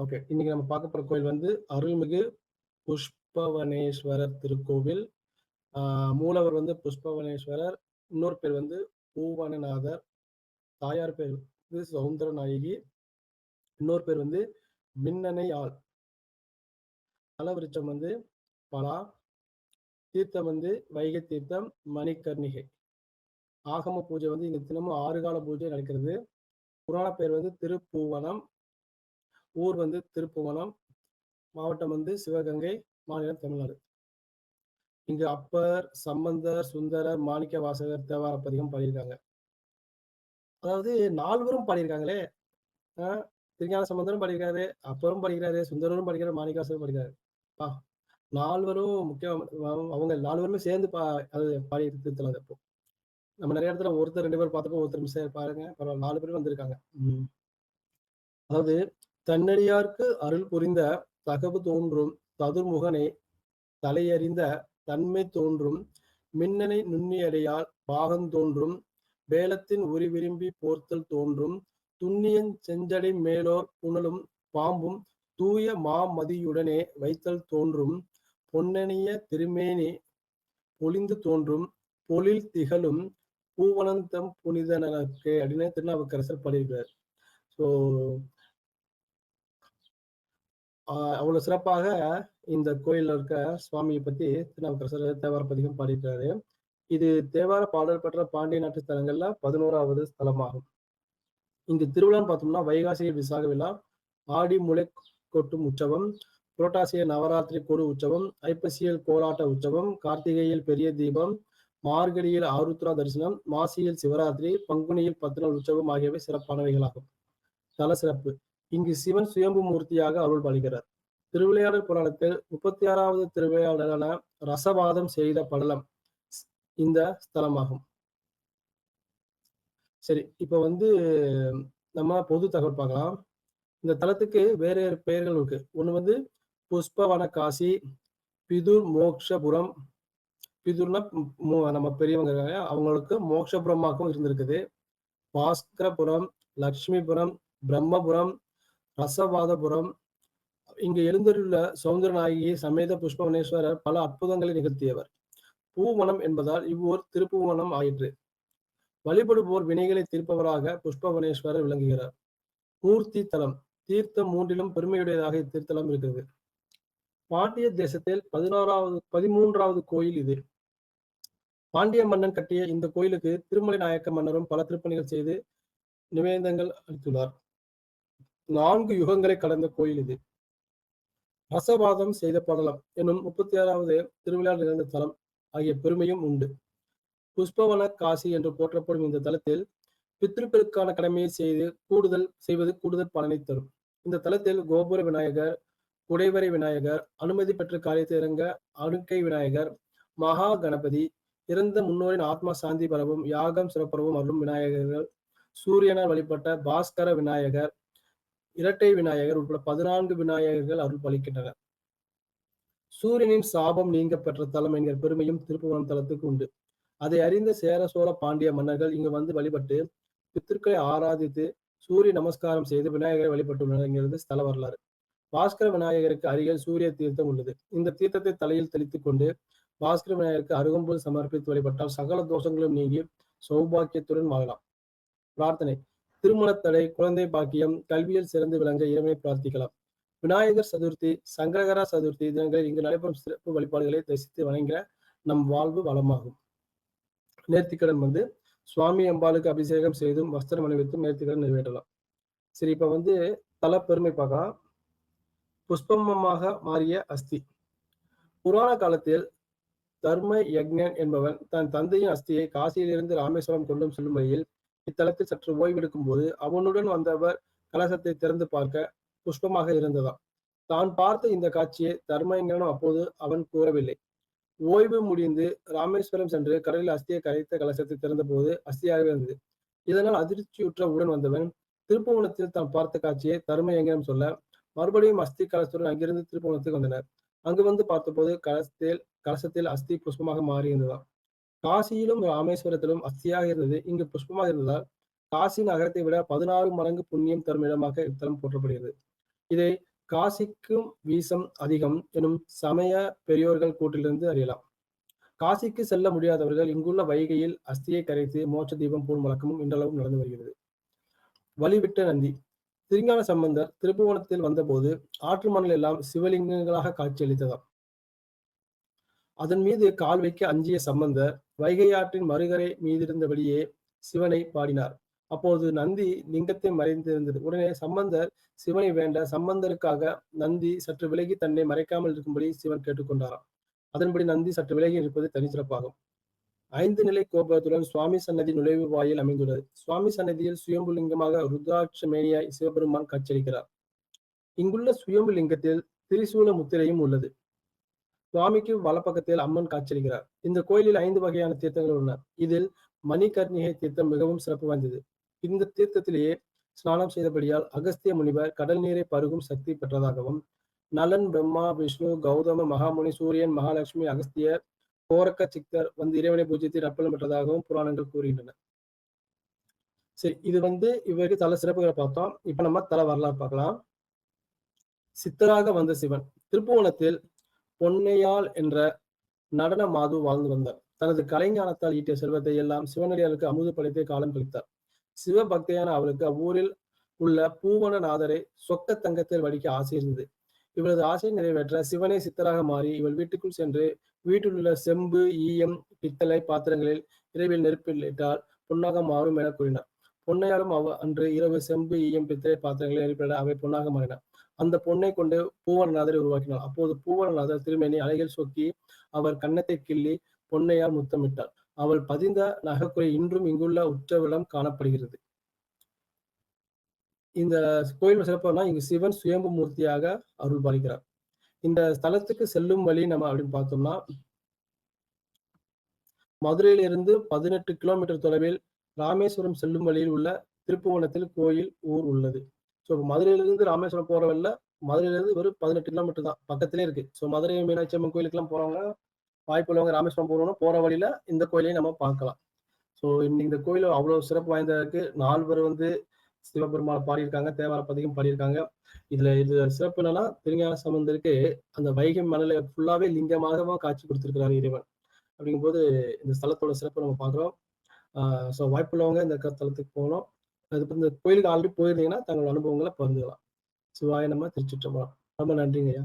Okay. இன்னைக்கு நம்ம பார்க்க போற கோயில் வந்து அருள்மிகு புஷ்பவனேஸ்வரர் திருக்கோவில். மூலவர் வந்து புஷ்பவனேஸ்வரர். இன்னொரு பேர் வந்து பூவனநாதர். தாயார் பேர் வந்து சௌந்தரநாயகி. இன்னொரு பேர் வந்து மின்னணை ஆள். தலவிருட்சம் வந்து பலா. தீர்த்தம் வந்து வைகை தீர்த்தம், மணிகர்ணிகை. ஆகம பூஜை வந்து இங்க தினமும் ஆறு கால பூஜை நடக்கிறது. புராண பேர் வந்து திருப்பூவனம். ஊர் வந்து திருப்புவனம். மாவட்டம் வந்து சிவகங்கை. மாநிலம் தமிழ்நாடு. இங்க அப்பர், சம்பந்தர், சுந்தரர், மாணிக்க வாசகர் தேவார பதிகம் பாடியிருக்காங்க. அதாவது 4 பேரும் பாடியிருக்காங்களே! திருஞான சம்பந்தரும் படிக்கிறாரு அப்பரும் படிக்கிறாரு சுந்தரரும் படிக்கிறாரு மாணிக்காசரும் படிக்கிறாரு பா 4 முக்கியம் அவங்க நால்வருமே சேர்ந்து பா அது பாடி திருத்தலாம் அது நம்ம நிறைய இடத்துல ஒருத்தர் ரெண்டு பேர் பார்த்தப்போ ஒருத்தர் மிஸ் ஆயிருப்பாருங்க. பரவால்ல 4 பேரும் வந்திருக்காங்க. அதாவது தன்னடியார்க்கு அருள் புரிந்த தகவு தோன்றும் ததுர்முகனே தலையறிந்த தன்மை தோன்றும் மின்னணை நுண்ணியடையால் பாகந்தோன்றும் வேலத்தின் உரி விரும்பி போர்த்தல் தோன்றும் துண்ணியன் செஞ்சடை மேலோர் புனலும் பாம்பும் தூய மாமதியுடனே வைத்தல் தோன்றும் பொன்னணிய திருமேனி பொழிந்து தோன்றும் பொழில் திகழும் பூவனந்தம் புனிதனக்கு அப்படின்னு திருநாவுக்கரசர் பாடியிருக்கிறார். ஸோ அவ்வளவு சிறப்பாக இந்த கோயில்ல இருக்க சுவாமியை பத்தி திருநாவுக்கரசர் தேவார பதிகம் இது தேவார பாடல் பெற்ற பாண்டிய நாட்டு ஸ்தலங்கள்ல 11வது ஸ்தலமாகும். இங்கு திருவிழான்னு பார்த்தோம்னா, வைகாசிய விசாக விழா, ஆடி முளை கொட்டும் உற்சவம், புரட்டாசிய நவராத்திரி கொடு உற்சவம், ஐப்பசியில் கோலாட்ட உற்சவம், கார்த்திகையில் பெரிய தீபம், மார்கழியில் ஆருத்ரா தரிசனம், மாசியில் சிவராத்திரி, பங்குனியில் 10 நாள் உற்சவம் ஆகியவை சிறப்பானவைகளாகும். தல சிறப்பு இங்கு சிவன் சுயம்பு மூர்த்தியாக அருள் பாலிக்கிறார். திருவிளையாடல் புராணத்தில் 36வது திருவிளையாடலான ரசவாதம் செய்த படலம் இந்த ஸ்தலமாகும். சரி, இப்ப வந்து நம்ம பொது தகவல் பார்க்கலாம். இந்த தலத்துக்கு வேற வேறு பெயர்கள் இருக்கு. ஒண்ணு வந்து புஷ்பவன காசி, பிதுர் மோக்ஷபுரம். பிதுர்னா நம்ம பெரியவங்க இருக்காங்க. அவங்களுக்கு மோக்ஷபுரமாகவும் இருந்திருக்குது. பாஸ்கரபுரம், லக்ஷ்மிபுரம் பிரம்மபுரம், ரசவாதபுரம். இங்கு எழுந்தருள்ள சௌந்தரநாயகி சமேத புஷ்பவனேஸ்வரர் பல அற்புதங்களை நிகழ்த்தியவர். பூவனம் என்பதால் இவ்வூர் திருப்புவனம் ஆயிற்று. வழிபடுவோர் வினைகளை தீர்ப்பவராக புஷ்பவனேஸ்வரர் விளங்குகிறார். மூர்த்தி தலம் தீர்த்தம் மூன்றிலும் பெருமையுடையதாக இத்தீர்த்தலம் இருக்கிறது. பாண்டிய தேசத்தில் 16வது 13வது கோயில் இது. பாண்டிய மன்னன் கட்டிய இந்த கோயிலுக்கு திருமலை நாயக்க மன்னரும் பல திருப்பணிகள் செய்து நிவேதங்கள் அளித்துள்ளார். நான்கு யுகங்களை கடந்த கோயில் இது. ரசவாதம் செய்த படலம் எனும் 36வது திருவிழா நிகழ்ந்த தலம் ஆகிய பெருமையும் உண்டு. புஷ்பவன காசி என்று போற்றப்படும் இந்த தலத்தில் பித்ருக்களுக்கான கடமையை செய்து கூடுதல் செய்வது கூடுதல் பலனை தரும். இந்த தலத்தில் கோபுர விநாயகர், குடைவரை விநாயகர், அனுமதி பெற்ற காரியத்தை இறங்க அணுக்கை விநாயகர், மகா கணபதி, இறந்த முன்னோரின் ஆத்மா சாந்தி பரவும் யாகம் சிறப்பரவும் அருளும் விநாயகர்கள், சூரியனால் வழிபட்ட பாஸ்கர விநாயகர், இரட்டை விநாயகர் உட்பட 14 விநாயகர்கள் அருள் பலிக்கின்றனர் சூரியனின் சாபம் நீங்க பெற்ற தலம் என்கிற பெருமையும் திருப்புவனம் தலத்துக்கு உண்டு. அதை அறிந்த சேர சோழ பாண்டிய மன்னர்கள் இங்கு வந்து வழிபட்டு பித்திருக்களை ஆராதித்து சூரிய நமஸ்காரம் செய்து விநாயகரை வழிபட்டுள்ளனர் என்கிறது ஸ்தல வரலாறு. பாஸ்கர விநாயகருக்கு அருகில் சூரிய தீர்த்தம் உள்ளது. இந்த தீர்த்தத்தை தலையில் தெளித்துக் கொண்டு பாஸ்கர விநாயகருக்கு அருகம்புல் சமர்ப்பித்து வழிபட்டால் சகல தோஷங்களும் நீங்கி சௌபாக்கியத்துடன் வாழலாம். பிரார்த்தனை திருமணத்தடை, குழந்தை பாக்கியம், கல்வியில் சிறந்து விளங்க இறைவனை பிரார்த்திக்கலாம். விநாயகர் சதுர்த்தி, சங்கரகரா சதுர்த்தி தினங்களில் இங்கு நடைபெறும் சிறப்பு வழிபாடுகளை தரிசித்து வணங்கிட நம் வாழ்வு வளமாகும். நேர்த்திக்கடன் வந்து சுவாமி அம்பாளுக்கு அபிஷேகம் செய்தும் வஸ்திரம் அணிவித்தும் நேர்த்திக்கடன் நிறைவேற்றலாம். சரி இப்ப வந்து தல பெருமை பார்க்கலாம். புஷ்பமமாக மாறிய அஸ்தி புராண காலத்தில் தர்ம யக்ஞன் என்பவன் தன் தந்தையின் அஸ்தியை காசியிலிருந்து ராமேஸ்வரம் கொண்டும் செல்லும் வழியில் இத்தலத்தில் சற்று ஓய்வெடுக்கும் போது அவனுடன் வந்தவர் கலசத்தை திறந்து பார்க்க புஷ்பமாக இருந்ததாம். தான் பார்த்த இந்த காட்சியை தர்மயங்கனும் அப்போது அவன் கூறவில்லை. ஓய்வு முடிந்து ராமேஸ்வரம் சென்று கடலில் அஸ்தியை கரைத்த கலசத்தை திறந்த போது அஸ்தியாகவே இருந்தது. இதனால் அதிர்ச்சியுற்ற உடன் வந்தவன் திருப்புவனத்தில் தான் பார்த்த காட்சியை தர்மயங்கனிடம் சொல்ல மறுபடியும் அஸ்தி கலசத்துடன் அங்கிருந்து திருப்புவனத்துக்கு வந்தனர். அங்கு வந்து பார்த்தபோது கலசத்தில் கலசத்தில் அஸ்தி புஷ்பமாக மாறியிருந்ததாம். காசியிலும் ராமேஸ்வரத்திலும் அஸ்தியாக இருந்தது. இங்கு புஷ்பமாக இருந்ததால் காசி நகரத்தை விட 16 மடங்கு புண்ணியம் தரும் இடமாக இத்தலம் போற்றப்படுகிறது. இதை காசிக்கும் வீசம் அதிகம் எனும் சமய பெரியோர்கள் கூட்டிலிருந்து அறியலாம். காசிக்கு செல்ல முடியாதவர்கள் இங்குள்ள வைகையில் அஸ்தியை கரைத்து மோட்ச தீபம் போல் வழக்கமும் இன்றளவும் நடந்து வருகிறது. வழிவிட்ட நந்தி. திருஞான சம்பந்தர் திருப்புவனத்தில் வந்தபோது ஆற்று மணல் எல்லாம் சிவலிங்கங்களாக காட்சியளித்ததாம். அதன் மீது கால் வைக்க அஞ்சிய சம்பந்தர் வைகை ஆற்றின் மறுகரை மீதிருந்தபடியே சிவனை பாடினார். அப்போது நந்தி லிங்கத்தை மறைந்திருந்தது. உடனே சம்பந்தர் சிவனை வேண்ட சம்பந்தருக்காக நந்தி சற்று விலகி தன்னை மறைக்காமல் இருக்கும்படி சிவன் கேட்டுக்கொண்டாராம். அதன்படி நந்தி சற்று விலகி இருப்பது தனிச்சிறப்பாகும் ஐந்து நிலை கோபுரத்துடன் சுவாமி சன்னதி நுழைவு வாயில் அமைந்துள்ளது. சுவாமி சன்னதியில் சுயம்புலிங்கமாக ருத்ராட்ச மேனியாய் சிவபெருமான் காட்சியளிக்கிறார். இங்குள்ள சுயம்பு லிங்கத்தில் திரிசூல முத்திரையும் உள்ளது. சுவாமிக்கு வலப்பக்கத்தில் அம்மன் காட்சியளிக்கிறார். இந்த கோயிலில் ஐந்து வகையான தீர்த்தங்கள் உள்ளன. இதில் மணிகர்ணிகை தீர்த்தம் மிகவும் சிறப்பு வாய்ந்தது. இந்த தீர்த்தத்திலேயே ஸ்நானம் செய்தபடியால் அகஸ்திய முனிவர் கடல் நீரை பருகும் சக்தி பெற்றதாகவும் நலன் பிரம்மா விஷ்ணு கௌதம மகாமுனி சூரியன் மகாலட்சுமி அகஸ்தியர் கோரக்க சித்தர் வந்து இறைவனை பூஜ்ஜியத்தில் நற்பலம் பெற்றதாகவும் புராணங்கள் கூறுகின்றன. சரி இது வந்து இவருக்கு தல சிறப்புகளை பார்த்தோம். இப்ப நம்ம தல வரலாறு பார்க்கலாம். சித்தராக வந்த சிவன். திருப்புவனத்தில் பொன்னையாள் என்ற நடன மாது வாழ்ந்து வந்தார். தனது கலைஞானத்தால் ஈட்டிய செல்வத்தை எல்லாம் சிவனடியாருக்கு அமுது படைத்து காலம் கழித்தார். சிவபக்தியான அவளுக்கு அவ்வூரில் உள்ள பூவனநாதரை சொக்க தங்கத்தில் வடிக்க ஆசை இருந்தது. இவளது ஆசையை நிறைவேற்ற சிவனை சித்தராக மாறி இவள் வீட்டுக்குள் சென்று வீட்டில் உள்ள செம்பு ஈயம் பித்தளை பாத்திரங்களில் இரவில் நெருப்பில் இட்டால் பொன்னாக மாறும் என கூறினார். பொன்னையாலும் அவ அன்று இரவு செம்பு ஈயம் பித்தளை பாத்திரங்களில் நெருப்பிட அவை பொன்னாக மாறினார் அந்த பொண்ணை கொண்டு பூவரநாதரை உருவாக்கினார் அப்போது பூவரநாதர் திருமேனி அலைகள் சொக்கி அவர் கன்னத்தை கிள்ளி பொன்னையால் முத்தமிட்டார். அவள் பதிந்த நகைக்குறை இன்றும் இங்குள்ள உற்சவலம் காணப்படுகிறது. இந்த கோயில் சிறப்புனா இங்கு சிவன் சுயம்பு மூர்த்தியாக அருள் பாலிக்கிறார். இந்த ஸ்தலத்துக்கு செல்லும் வழி நம்ம அப்படின்னு பார்த்தோம்னா மதுரையிலிருந்து பதினெட்டு கிலோமீட்டர் தொலைவில் ராமேஸ்வரம் செல்லும் வழியில் உள்ள திருப்புவனத்தில் கோயில் ஊர் உள்ளது. ஸோ மதுரையிலிருந்து ராமேஸ்வரம் போகிற வெளில மதுரையிலேருந்து வெறும் பதினெட்டு கிலோமீட்டர் தான். பக்கத்துலேயே இருக்கு. ஸோ மதுரை மீனாட்சி அம்மன் கோயிலுக்குலாம் போறவங்க வாய்ப்புள்ளவங்க ராமேஸ்வரம் போறவங்க போகிற வழியில் இந்த கோயிலையும் நம்ம பார்க்கலாம். ஸோ இந்த கோயில் அவ்வளோ சிறப்பு வாய்ந்த இருக்கு. நால்வர் வந்து சிவபெருமானை பாடியிருக்காங்க தேவார பதிகம் பாடியிருக்காங்க. இதுல இது சிறப்பு என்னன்னா திருஞான சம்பந்தருக்கு அந்த வைகை மணல ஃபுல்லாவே லிங்கமாக காட்சி கொடுத்திருக்கிறாரு இறைவன். அப்படிங்கும்போது இந்த ஸ்தலத்தோட சிறப்பு நம்ம பார்க்குறோம். ஸோ வாய்ப்புள்ளவங்க இந்த தலத்துக்கு போகணும். அது இந்த கோயிலுக்கு ஆல்ரெடி போயிருந்தீங்கன்னா தங்களோட அனுபவங்களை பகிர்ந்துக்கலாம். சிவாய நம்ம திருச்சிட்டோம் ரொம்ப நன்றிங்க ஐயா